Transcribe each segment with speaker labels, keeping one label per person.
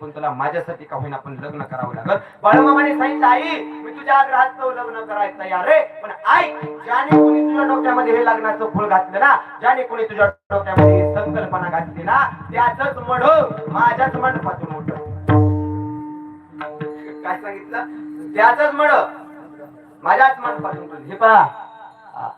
Speaker 1: पण तुला माझ्यासाठी का होईना आपण लग्न करावं लागल? बाळूमामाने सांगितलं आई मी तुझ्या आग्रहाचं लग्न करायला तयार आहे पण आई ज्याने कोणी तुझ्या डोक्यामध्ये हे लग्नाचं फुल घातलं ना ज्याने कोणी तुझ्या डोक्यामध्ये ही संकल्पना घातली ना त्याच मड हो, माझ्याच मंडपातून मोठ काय सांगितलं? त्याच मड हो, माझ्याच मंडपातून हे पहा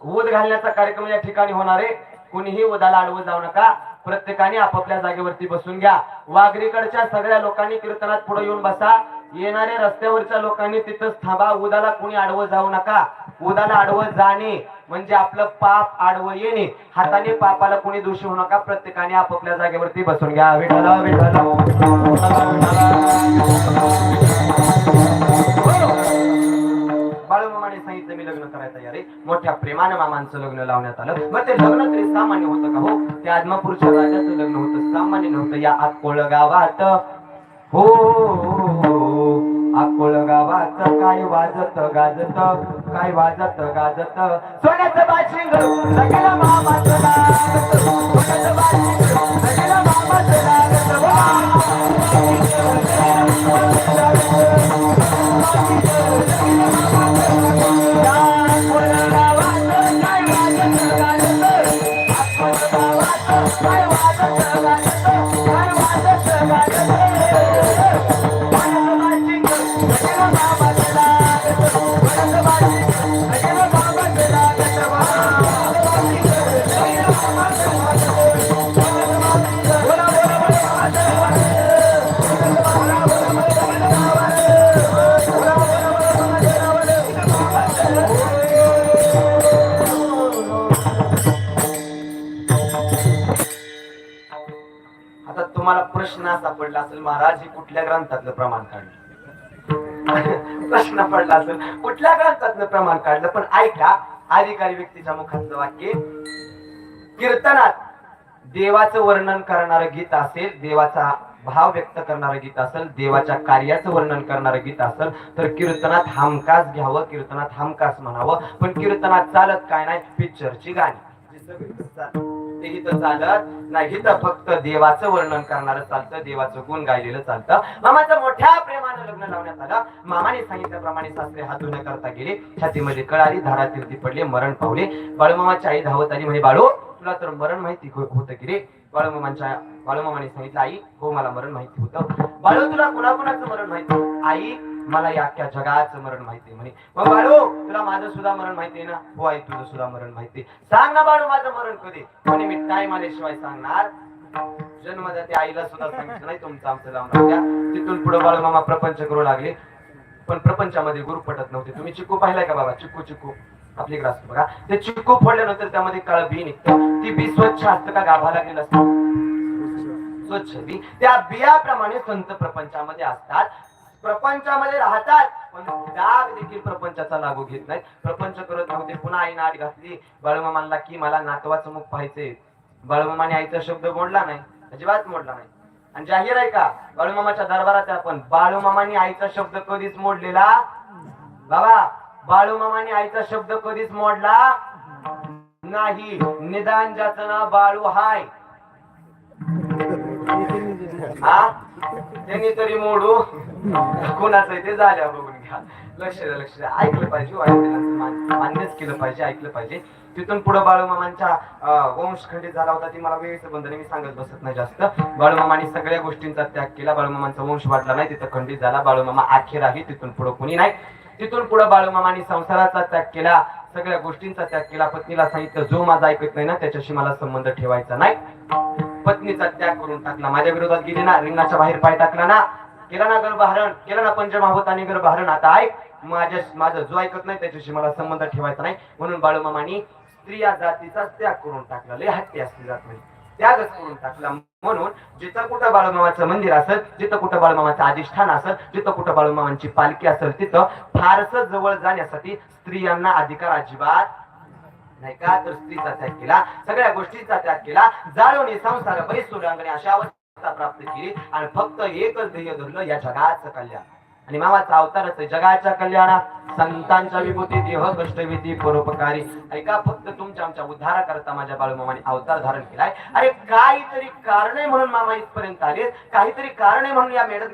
Speaker 1: ऊद घालण्याचा कार्यक्रम या ठिकाणी होणार आहे. कुणीही उदाला अडवत जाऊ नका. प्रत्येकाने आपापल्या जागेवरती बसून घ्या. वाघरीकडच्या सगळ्या लोकांनी कीर्तनात पुढे येऊन बसा. येणाऱ्या रस्त्यावरच्या लोकांनी तिथंच थांबा. उदाला कुणी आडवं जाऊ नका. उदाला आडवं जाणे म्हणजे आपलं पाप आडवं येणे. हाताने पापाला कुणी दोषी होऊ नका. प्रत्येकाने आपापल्या जागेवरती बसून घ्या. विठ्ठल विठ्ठल मोठ्या प्रेमानं मामांचं लग्न लावण्यात आलं. मग ते लग्न तरी सामान्य होतं का हो? ते आदमापूरच्या राजाचं लग्न होतं. सामान्य नव्हतं. या अकोळ गावात हो, हो, हो. अकोळ गावात काय वाजत गाजत काय वाजत गाजत. सोन्याचं बाशिंग सगळ्या मामाचं सोन्याचं बाशिंग सगळ्या मामाचं लागत. 好。तुम्हाला प्रश्न असा पडला असेल महाराज हे कुठल्या ग्रंथातलं प्रमाण काढलं? प्रश्न पडला असेल कुठल्या ग्रंथातलं प्रमाण काढलं? पण ऐका अधिकारी व्यक्तीच्या मुखातलं वाक्य कीर्तनात देवाचं वर्णन करणारं गीत असेल देवाचा भाव व्यक्त करणारं गीत असेल देवाच्या कार्याचं वर्णन करणारं गीत असेल तर कीर्तनात हमखास घ्यावं कीर्तनात हमखास म्हणावं पण कीर्तनात चालत काय नाही पिक्चरची गाणी. जी ते इथं चालत नाही. इथं फक्त देवाचं वर्णन करणारं चालतं देवाचं गुण गायलेलं चालतं. मामाचं मोठ्या प्रेमानं लग्न लावण्यात आलं. मामाने सांगितल्याप्रमाणे सासरे हात धुण्या करता गेले. छातीमध्ये कळाली धारातील ती पडले मरण पावले. बाळूमामाची आई धावत आली म्हणे बाळू तुला तर मरण माहिती हो-, होतं की रे? बाळूमामांच्या बाळूमामाने सांगितलं आई हो मला मरण माहिती होतं. बाळू तुला कुणाकुणाचं मरण माहिती? आई मला या अख्ख्या जगाचं मरण माहितीये. म्हणे मग बाळू तुला माझं सुद्धा मरण माहितीये ना? हो आई तुझं सुद्धा मरण माहितीये. सांग ना बाळू माझं मरण कधी? म्हणे मी टाइम आल्याशिवाय सांगणार. जन्मदाते आईला सुद्धा सांगितलं नाही तुमचं आमचं लावून द्या. तिथून पुढे बाळू मामा प्रपंच करू लागले. पण प्रपंचामध्ये गुरु पटत नव्हते. तुम्ही चिकू पाहिलाय का बाबा? चिकू चिकू आपली ग्रास बघा. ते चिकू फोडल्यानंतर त्यामध्ये काळ बी निघतं. ती बी स्वच्छ असतं का? गाभा लागलेलं असतं. स्वच्छ बी. त्या बियाप्रमाणे संत प्रपंचामध्ये असतात. प्रपंचामध्ये राहतात. पण डाग देखील प्रपंचाचा लागू घेत नाही प्रपंच करत नव्हते पुन्हा आई आठ घातली. बाळूमामांना की मला नातवाचं मुख पाहायचे बाळूमामाने आईचा शब्द मोडला नाही. अजिबात मोडला नाही. आणि जाहीर आहे का? बाळूमामाच्या दरबारात आपण बाळूमामाने आईचा शब्द कधीच मोडलेला? बाबा बाळूमामाने आईचा शब्द कधीच मोडला? नाही. निदान ज्याचं नाव बाळू हाय. हा? त्यांनी तरी मोडू. कोणाचं आहे ते झाल्या बघून घ्या. लक्ष द्या लक्ष द्या. ऐकलं पाहिजे मान्यच केलं पाहिजे ऐकलं पाहिजे. तिथून पुढे बाळूमामांच्या वंश खंडित झाला होता ती मला वेळेचं बंधन मी सांगत बसत नाही जास्त. बाळूमामाने सगळ्या गोष्टींचा त्याग केला. बाळूमामांचा वंश वाढला नाही तिथं खंडित झाला. बाळूमामा अखेर आहे तिथून पुढे कुणी नाही. तिथून पुढे बाळूमामाने संसाराचा त्याग केला सगळ्या गोष्टींचा त्याग केला. पत्नीला सांगितलं जो माझा ऐकत नाही ना त्याच्याशी मला संबंध ठेवायचा नाही. पत्नीचा त्याग करून टाकला. माझ्या विरोधात गेली ना रिंगणाच्या बाहेर पाय टाकला ना. केला ना गर्भहरण केला ना पंचमहाभूताने गर्भहरण. आता ऐक माझ्या माझं जो ऐकत नाही त्याच्याशी मला संबंध ठेवायचा नाही. म्हणून बाळूमामानी स्त्रिया जातीचा त्याग करून टाकला. लय हत्या असली जात नाही. त्यागच करून टाकला. म्हणून जिथं कुठं बाळूमामाचं मंदिर असत जिथं कुठं बाळूमामाचं अधिष्ठान असेल जिथं कुठं बाळूमामांची पालखी असेल तिथं फारसं जवळ जाण्यासाठी स्त्रियांना अधिकार अजिबात नाही का? तर स्त्रीचा त्याग केला. सगळ्या गोष्टींचा त्याग केला. जाळवणी संसार बैसोडांगणे अशा अवस्था प्राप्त केली. आणि फक्त एकच ध्येय धरलं या जगाचं कल्याण. आणि मामाचा अवतारच जगाच्या कल्याणा संतांच्या विभूती देह कष्टविधी परोपकारी. ऐका फक्त तुमच्या आमच्या उद्धारा करता माझ्या बाळूमामाने अवतार धारण केलाय. अरे काहीतरी कारणे म्हणून मामा इथपर्यंत आले काहीतरी कारणे म्हणून या मेळत